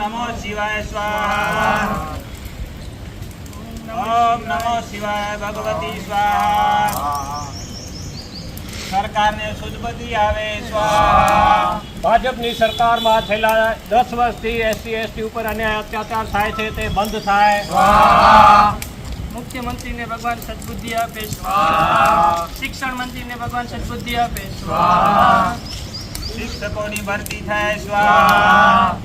નમો શિવાય સ્વાહા. ઓમ નમો શિવાય ભગવતી સ્વાહા. સરકારને સુદબુદ્ધિ આવે સ્વાહા. ભાજપની સરકારમાં છેલ્લા દસ વર્ષથી એસસી એસટી ઉપર અન્યાય અત્યાચાર થાય છે તે બંધ થાય. મુખ્યમંત્રીને ભગવાન સદબુદ્ધિ આપે. શિક્ષણ મંત્રીને ભગવાન સદબુદ્ધિ આપે. શિક્ષકોની ભરતી થાય, સ્વાહા.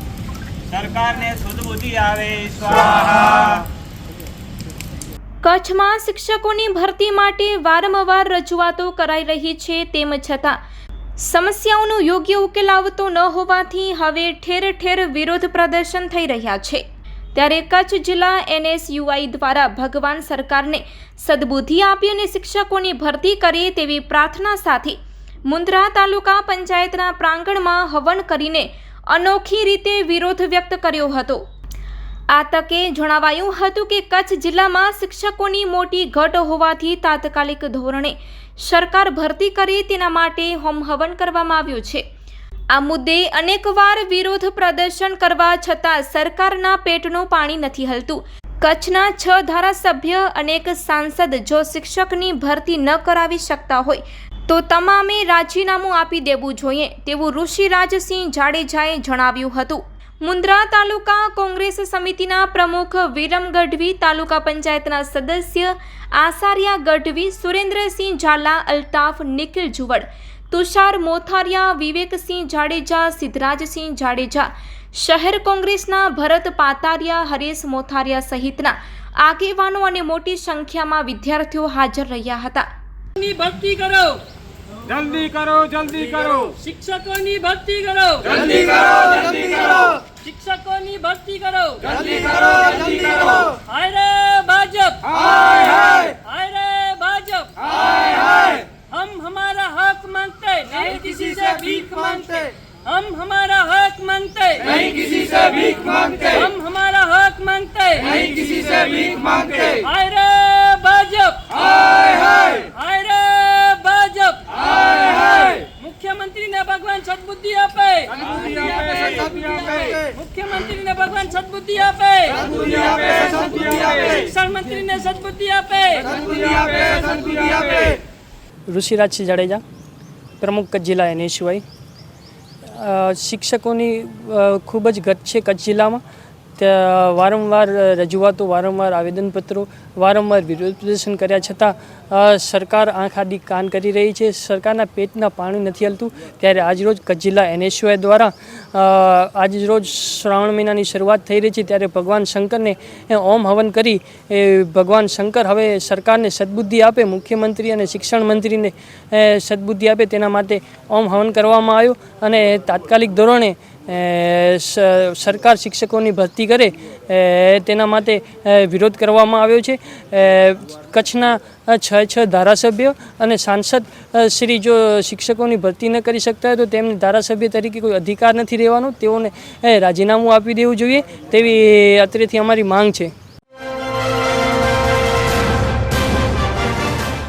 સરકારને સુદબુદ્ધિ આવે, સ્વાહા. કચ્છમાં શિક્ષકોની ભરતી માટે વારંવાર રજૂઆતો કરાઈ રહી છે, તેમ છતાં સમસ્યાઓનો યોગ્ય ઉકેલ આવતો ન હોવાથી હવે ઠેર ઠેર વિરોધ પ્રદર્શન થઈ રહ્યા છે. ત્યારે કચ્છ જિલ્લા એનએસયુઆઈ દ્વારા ભગવાન સરકારને સદબુદ્ધિ આપી અને શિક્ષકોની ભરતી કરે તેવી પ્રાર્થના સાથે મુન્દ્રા તાલુકા પંચાયતના પ્રાંગણમાં હવન કરીને અનોખી રીતે વિરોધ વ્યક્ત કર્યો હતો. આ તકે જણાવાયું હતું કે કચ્છ જિલ્લામાં શિક્ષકોની મોટી ઘટ હોવાથી તાત્કાલિક ધોરણે સરકાર ભરતી કરી તેના માટે હોમ હવન કરવામાં આવ્યું છે. આ મુદ્દે અનેકવાર વિરોધ પ્રદર્શન કરવા છતાં સરકારના પેટનું પાણી નથી હલતું. કચ્છના છ ધારાસભ્ય અનેક સાંસદ જો શિક્ષકની ભરતી ન કરાવી શકતા હોય તો તમામે રાજીનામું આપી દેવું જોઈએ, તેવું ઋષિરાજસિંહ જાડેજાએ જણાવ્યું હતું. મુન્દ્રા તાલુકા કોંગ્રેસ સમિતિના પ્રમુખ વિરમ ગઢવી, તાલુકા પંચાયતના સદસ્ય આસારિયા ગઢવી, સુરેન્દ્રસિંહ ઝાલા, અલ્તાફ નિખિલ જુવડ, તુષાર મોથારિયા, વિવેકસિંહ જાડેજા, સિદ્ધરાજસિંહ જાડેજા, શહેર કોંગ્રેસના ભરત પાતારિયા, હરેશ મોથારિયા સહિતના આગેવાનો અને મોટી સંખ્યામાં વિદ્યાર્થીઓ હાજર રહ્યા હતા. ભરતી કરો. જલ્દી કરો જલ્દી કરો શિક્ષકોની ભરતી કરો જલ્દી કરો જલ્દી કરો શિક્ષકોની ભરતી કરો જલ્દી કરો જલ્દી કરો હાય રે ભાજપ હાય હાય हाय रे भाजप હાય હાય हम हमारा हक मांगते नहीं किसी से भीख मांगते हम हमारा हक मांगते नहीं किसी से भीख मांगते हम हमारा हक मांगते नहीं किसी से भीख मांगते हाय रे भाजप हाय हाय हाय ભગવાન સદબુદ્ધિ આપે. સદબુદ્ધિ આપે સદબુદ્ધિ આપે. મુખ્યમંત્રી ને ભગવાન સદબુદ્ધિ આપે. સદબુદ્ધિ આપે સદબુદ્ધિ આપે. શિક્ષણ મંત્રી ને સદબુદ્ધિ આપે સદબુદ્ધિ આપે. ઋષિરાજસિંહ જાડેજા પ્રમુખ કચ્છ જિલ્લા એની સિવાય શિક્ષકોની ખૂબ જ ઘટ છે કચ્છ જિલ્લામાં. વારંવાર રજૂઆતો, વારંવાર આવેદનપત્રો, વારંવાર વિરોધ પ્રદર્શન કર્યા છતાં સરકાર આંખ આડી કાન કરી રહી છે. સરકારના પેટના પાણી નથી હલતું. ત્યારે આજરોજ કચ્છ જિલ્લા એનએસયુઆઈ દ્વારા આજરોજ શ્રાવણ મહિનાની શરૂઆત થઈ રહી છે ત્યારે ભગવાન શંકરને ઓમ હવન કરી, એ, ભગવાન શંકર હવે સરકારને સદબુદ્ધિ આપે, મુખ્યમંત્રી અને શિક્ષણ મંત્રીને સદબુદ્ધિ આપે, તેના માટે ઓમ હવન કરવામાં આવ્યું. અને તાત્કાલિક ધોરણે સરકાર શિક્ષકોની ભરતી કરે તેના માટે વિરોધ કરવામાં આવ્યો છે. કચ્છના છ છ ધારાસભ્ય અને સાંસદ શ્રી જો શિક્ષકોની ભરતી ન કરી શકતા હોય તો તેમને ધારાસભ્ય તરીકે કોઈ અધિકાર નથી રહેવાનો. તેઓને રાજીનામું આપી દેવું જોઈએ. તેવી અત્રેથી અમારી માંગ છે.